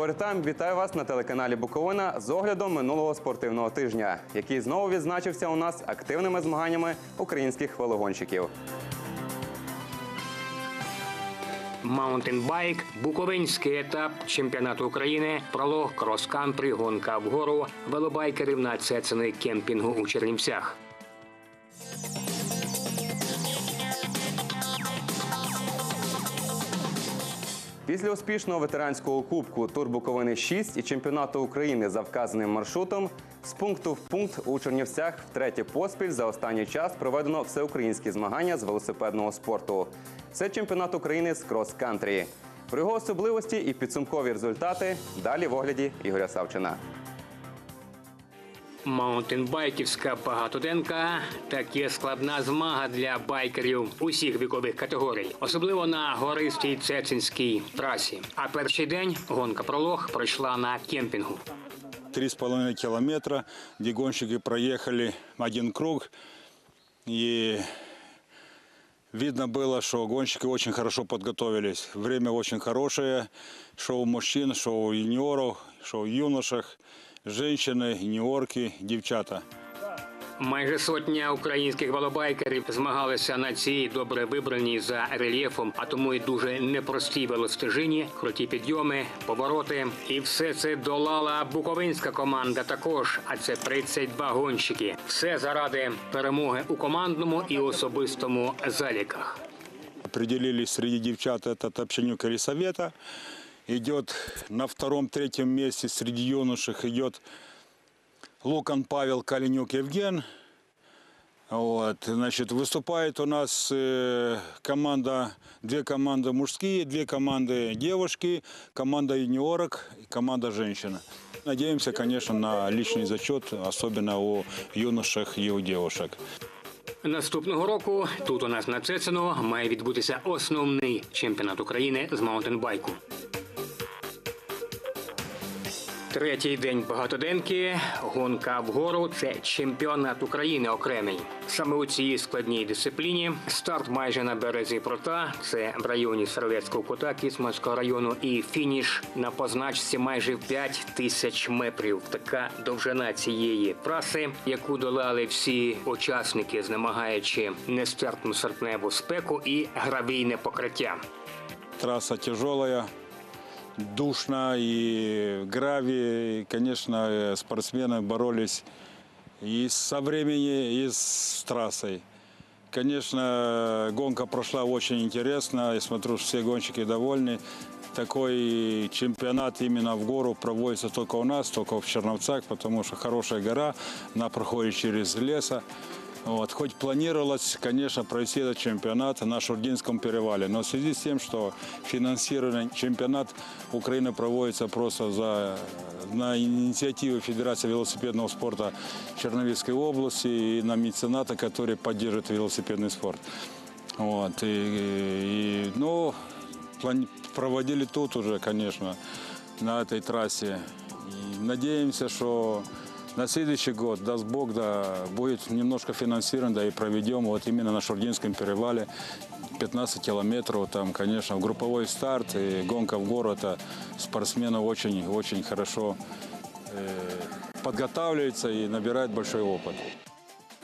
Спортам вітаю вас на телеканалі Буковина з оглядом минулого спортивного тижня, який знову відзначився у нас активними змаганнями українських велогонщиків. Маунтинбайк, Буковинський етап чемпіонату України, пролог крос-кантри, гонка вгору, велобайкерів на Цециний кемпінгу у Чернівцях. Після успішного ветеранського кубку Тур Буковини 6 і чемпіонату України за вказаним маршрутом з пункту в пункт у Чернівцях втретє поспіль за останній час проведено всеукраїнські змагання з велосипедного спорту. Це чемпіонат України з крос-кантрі. Про його особливості і підсумкові результати далі в огляді Ігоря Савчина. Маунтинбайківська багатоденка таке складна змага для байкерів усіх вікових категорій, особливо на гористій Цецинській трасі. А перший день гонка пролог пройшла на кемпінгу. Три с половиной километра, где гонщики проехали один круг. И видно было, что гонщики очень хорошо подготовились. Время очень хорошее. Что у мужчин, что у юниоров, что у юношах. Женщины, юниорки, девчата. Майже сотня українських велобайкерів змагалися на цій добре вибраній за рельєфом, а тому й дуже непростій велостежині, круті підйоми, повороти. І все це долала буковинська команда також. А це 32 гонщики. Все заради перемоги у командному і особистому заліках. Определились среди девчат это Топченюк Елисавета Идет на втором-третьем месте среди юношек идет Лукан Павел Калинюк Евген. Вот, значит, выступает у нас э, команда, две команды мужские, две команды девушки, команда юниорок и команда женщина. Надеемся, конечно, на личный зачет, особенно у юношек и у девушек. Наступного року тут у нас на Цецину має відбутися основний чемпіонат України з маунтинбайку. Третій день багатоденки, гонка вгору це чемпіонат України окремий. Саме у цій складній дисципліні старт майже на березі прота, це в районі Серлецького кута Кісманського району, і фініш на позначці майже 5 тисяч метрів. Така довжина цієї траси, яку долали всі учасники, знемагаючи нестерпну серпневу спеку і гравійне покриття. Трасса тяжелая, душно и гравий. И, конечно, спортсмены боролись и со времени, и с трассой. Конечно, гонка прошла очень интересно. Я смотрю, что все гонщики довольны. Такой чемпионат именно в гору проводится только у нас, только в Черновцах, потому что хорошая гора, она проходит через леса. Вот. Хоть планировалось, конечно, провести этот чемпионат на Шурдинском перевале, но в связи с тем, что финансирование чемпионат Украины проводится просто за, на инициативу Федерации велосипедного спорта Черновицкой области и на мецената, который поддерживает велосипедный спорт. Вот. И, и, ну, плани- проводили тут уже, конечно, на этой трассе. И надеемся, что на следующий год, даст Бог, да, будет немножко финансировано, да и проведем вот именно на Шурдинском перевале 15 километров, там, конечно, групповой старт и гонка в гору, это спортсмены очень-очень хорошо э, подготавливаются и набирают большой опыт.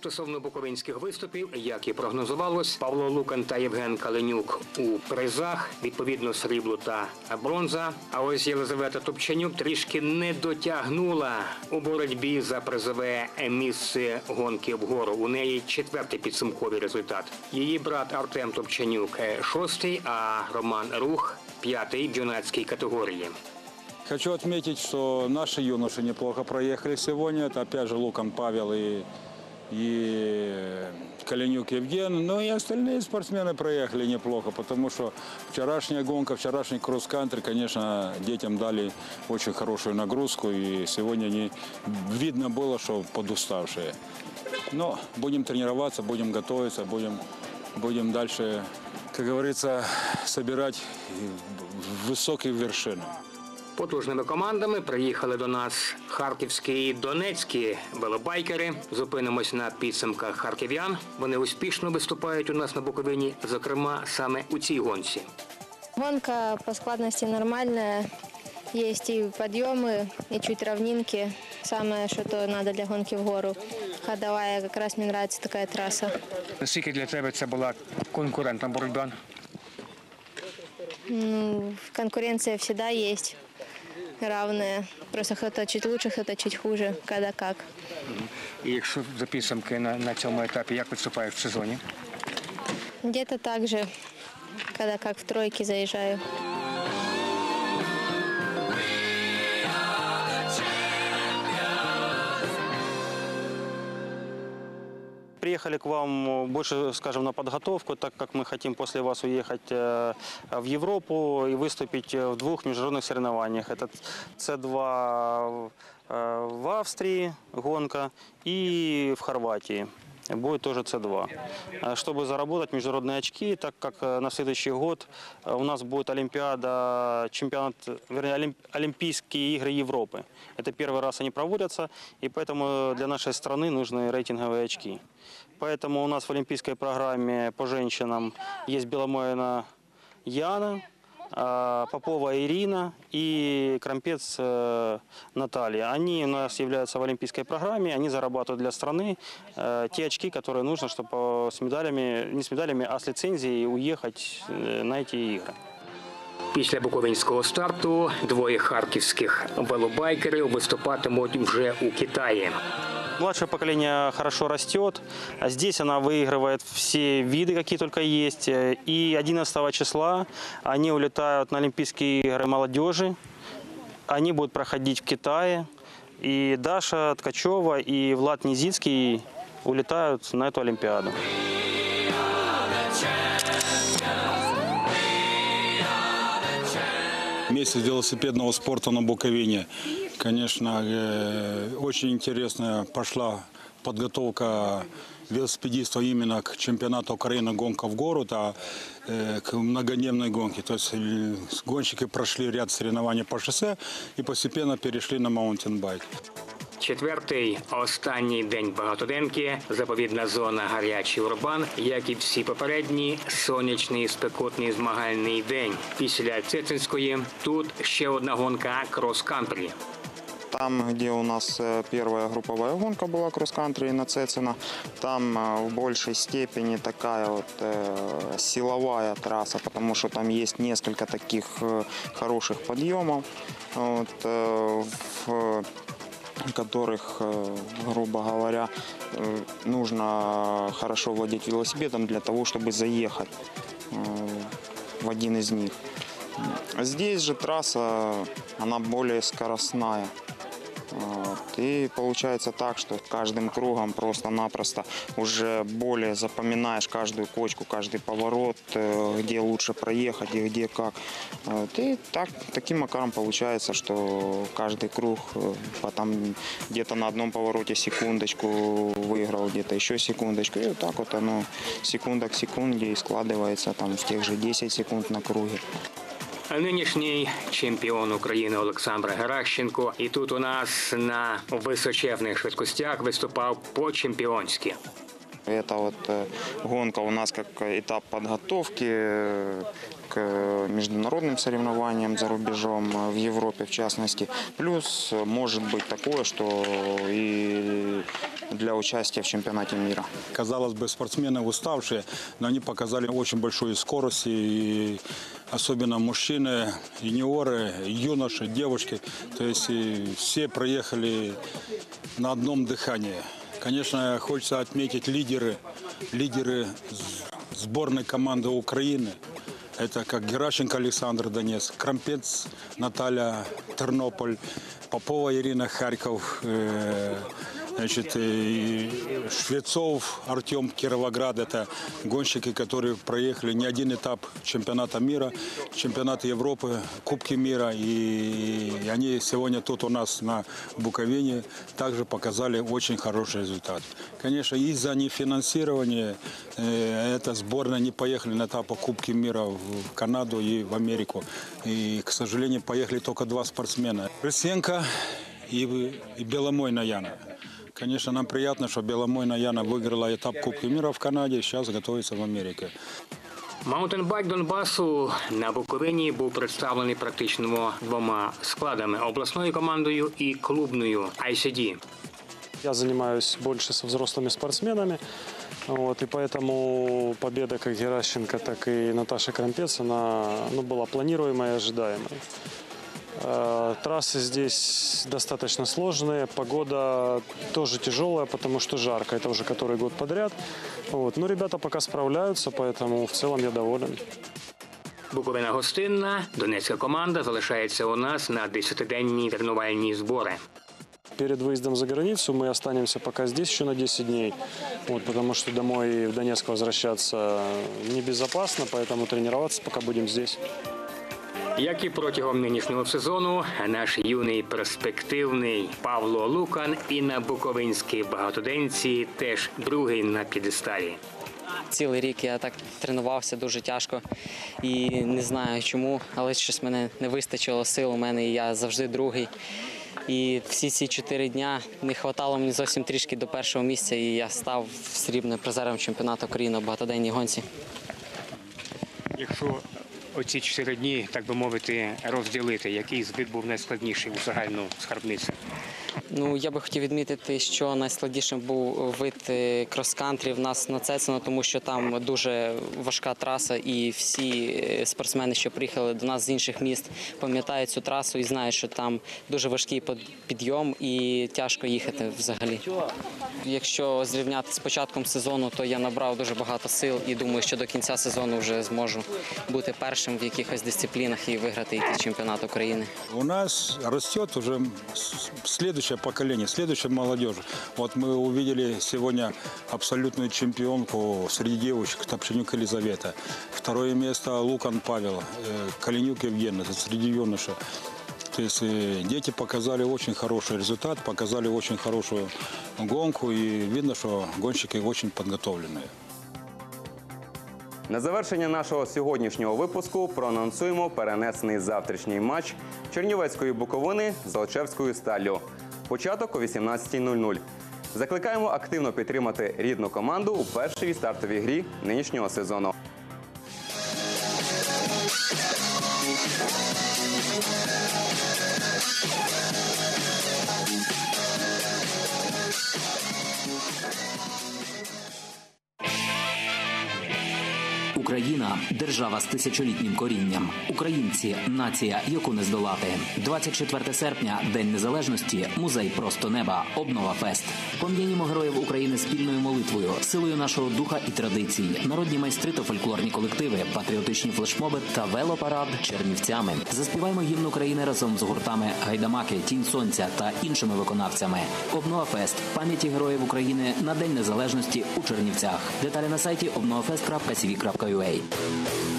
Стосовно буковинських виступів, як і прогнозувалось, Павло Лукан та Євген Калинюк у призах, відповідно срібло та бронза. А ось Єлизавета Топчанюк трішки не дотягнула у боротьбі за призове місце гонки вгору. У неї четвертий підсумковий результат. Її брат Артем Топчанюк е, шостий, а Роман Рух п'ятий в юнацькій категорії. Хочу отметить, что наши юноши неплохо проехали сегодня. Это опять же Лукан Павел и, и Калинюк Евген. Но и остальные спортсмены проехали неплохо, потому что вчерашняя гонка, вчерашний кросс-кантри, конечно, детям дали очень хорошую нагрузку. И сегодня они, видно было, что подуставшие. Но будем тренироваться, будем готовиться, будем, будем дальше, как говорится, собирать высокие вершины. Потужними командами приїхали до нас харківські і донецькі велобайкери. Зупинимось на підсумках харків'ян. Вони успішно виступають у нас на Буковині, зокрема саме у цій гонці. Гонка по складности нормальная. Есть и подъемы, и чуть равнинки. Самое, что то надо для гонки в гору. Ходовая, как раз мне нравится такая трасса. Наскільки для тебе це була конкурентна боротьба? Ну, конкуренция всегда есть равная. Просто кто-то чуть лучше, кто-то чуть хуже, когда как. І якщо за підсумки на, на цьому етапі, як виступаєш в сезоні? Где-то так же, когда как в тройки заезжаю. Приехали к вам больше, скажем, на подготовку, так как мы хотим после вас уехать э, в Европу и выступить в двух международных соревнованиях. Это С2 э, в Австрии гонка и в Хорватии. Будет тоже С2. Э, Чтобы заработать международные очки, так как э, на следующий год э, у нас будет Олимпиада, чемпионат, вернее, Олимп- Олимпийские игры Европы. Это первый раз они проводятся, и поэтому для нашей страны нужны рейтинговые очки. Поэтому у нас в олимпийской программе по женщинам есть Беломоина Яна, а, Попова Ирина и Крампец э, Наталья. Они у нас являются в олимпийской программе, они зарабатывают для страны э, те очки, которые нужно, чтобы с медалями, не с медалями, а с лицензией уехать э, на эти игры. Після буковинського старту двоє харківських велобайкерів виступатимуть вже у Китаї. Младшее поколение хорошо растет. А Здесь она выигрывает все виды, какие только есть. И 11 числа они улетают на Олимпийские игры молодежи. Они будут проходить в Китае. И Даша Ткачева и Влад Низицкий улетают на эту Олимпиаду. Месяц велосипедного спорта на Буковине. Конечно, э, очень интересная пошла подготовка велосипедистов именно к чемпионату Украины гонка в гору, а э, к многодневной гонке. То есть э, гонщики прошли ряд соревнований по шоссе и постепенно перешли на маунтинбайк. Четвертий, останній день багатоденки, заповідна зона гарячий урбан, як і всі попередні, сонячний спекотний змагальний день. Після Цецинської тут ще одна гонка крос-кантрі. Там, где у нас э, первая групповая гонка была кросс-кантри на Цецина, там э, в большей степени такая вот э, силовая трасса, потому что там есть несколько таких хороших подъемов, вот, в которых, грубо говоря, нужно хорошо владеть велосипедом для того, чтобы заехать в один из них. Здесь же трасса, она более скоростная. Вот. И получается так, что каждым кругом просто-напросто уже более запоминаешь каждую кочку, каждый поворот, э, где лучше проехать и где как. Вот. И так, таким макаром получается, что каждый круг э, потом где-то на одном повороте секундочку выиграл, где-то еще секундочку. И вот так вот оно секунда к секунде и складывается там в тех же 10 секунд на круге. Нинішній чемпіон України Олександр Геращенко. І тут у нас на височезних швидкостях виступав по-чемпіонськи. Это вот э, гонка у нас как этап подготовки э, к международным соревнованиям за рубежом, э, в Европе в частности. Плюс э, может быть такое, что и для участия в чемпионате мира. Казалось бы, спортсмены уставшие, но они показали очень большую скорость, и особенно мужчины, юниоры, юноши, девушки. То есть все проехали на одном дыхании. Конечно, хочется отметить лидеры, лидеры сборной команды Украины. Это как Геращенко Александр Донец, Крампец Наталья Тернополь, Попова Ирина Харьков, э, Значит, и Швецов Артем Кировоград – это гонщики, которые проехали не один этап чемпионата мира, чемпионата Европы, Кубки мира. И они сегодня тут у нас на Буковине также показали очень хороший результат. Конечно, из-за нефинансирования э, эта сборная не поехали на этапы Кубки мира в Канаду и в Америку. И, к сожалению, поехали только два спортсмена. Рысенко и Беломойна Яна. Конечно, нам приятно, что Беломойна Яна выиграла этап Кубка мира в Канаде, сейчас готовится в Америке. Маунтенбайк Донбасу на Буковині був представлений практично двома складами обласною командою і клубною ICD. Я занимаюсь больше со взрослыми спортсменами, вот, и поэтому победа как Геращенко, так и Наташи Крампец, она ну, была планируемой и ожидаемой. Э, Трассы здесь достаточно сложные, погода тоже тяжелая, потому что жарко, это уже который год подряд. Вот. Но ребята пока справляются, поэтому в целом я доволен. Буковина гостинна. Донецька команда залишається у нас на 10-денні тренувальні збори. Перед выездом за границу мы останемся пока здесь еще на 10 дней, вот, потому что домой в Донецк возвращаться небезопасно, поэтому тренироваться пока будем здесь. Як і протягом нинішнього сезону, наш юний перспективний Павло Лукан і на Буковинській багатоденці теж другий на п'єдесталі. Цілий рік я так тренувався дуже тяжко і не знаю чому, але щось мене не вистачило сил у мене, і я завжди другий. І всі ці чотири дня не вистачало мені зовсім трішки до першого місця, і я став срібним призером чемпіонату України в багатоденній гонці. Якщо оці чотири дні, так би мовити, розділити, який збит був найскладніший у загальну скарбницю? Ну, я би хотів відмітити, що найскладнішим був вид е, крос-кантрі в нас на Цецено, тому що там дуже важка траса, і всі е, спортсмени, що приїхали до нас з інших міст, пам'ятають цю трасу і знають, що там дуже важкий підйом і тяжко їхати взагалі. Якщо зрівняти з початком сезону, то я набрав дуже багато сил і думаю, що до кінця сезону вже зможу бути першим в якихось дисциплінах і виграти чемпіонат України. У нас растет уже с- следующее поколение, следующая молодежь. Вот мы увидели сегодня абсолютную чемпионку среди девочек Топченюк Елизавета. Второе место Лукан Павел, э, Калинюк Евген, это среди юношей. То есть э, дети показали очень хороший результат, показали очень хорошую гонку и видно, что гонщики очень подготовленные. На завершення нашого сьогоднішнього випуску проанонсуємо перенесений завтрашній матч Чернівецької Буковини з Алчевською сталлю. Початок о 18.00. Закликаємо активно підтримати рідну команду у першій стартовій грі нинішнього сезону. Держава з тисячолітнім корінням. Українці нація, яку не здолати. 24 серпня, День Незалежності, музей просто неба, обнова фест. Пом'янімо героїв України спільною молитвою, силою нашого духа і традицій, народні майстри та фольклорні колективи, патріотичні флешмоби та велопарад чернівцями. Заспіваємо гімн України разом з гуртами Гайдамаки, Тінь Сонця та іншими виконавцями. Обнова фест пам'яті героїв України на День Незалежності у Чернівцях. Деталі на сайті обновафест.cv.ua.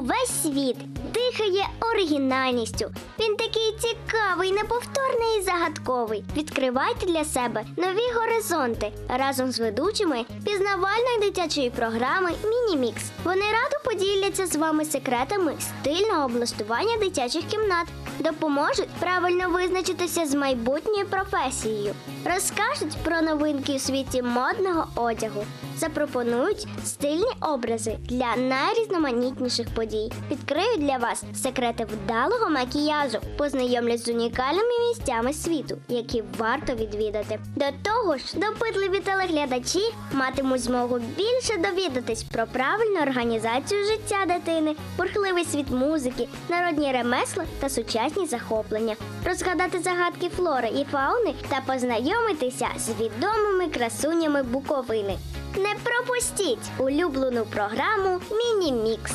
Увесь світ дихає оригінальністю. Він такий цікавий, неповторний і загадковий. Відкривайте для себе нові горизонти разом з ведучими пізнавальної дитячої програми Мінімікс. Вони радо поділяться з вами секретами стильного облаштування дитячих кімнат, допоможуть правильно визначитися з майбутньою професією, розкажуть про новинки у світі модного одягу, запропонують стильні образи для найрізноманітніших подій, відкриють для вас секрети вдалого макіяжу, познайомлять з унікальними місцями світу, які варто відвідати. До того ж, допитливі телеглядачі матимуть змогу більше довідатись про правильну організацію життя дитини, бурхливий світ музики, народні ремесла та сучасні захоплення, розгадати загадки флори і фауни та познайомитися з відомими красунями Буковини. Не пропустіть улюблену програму Міні-мікс.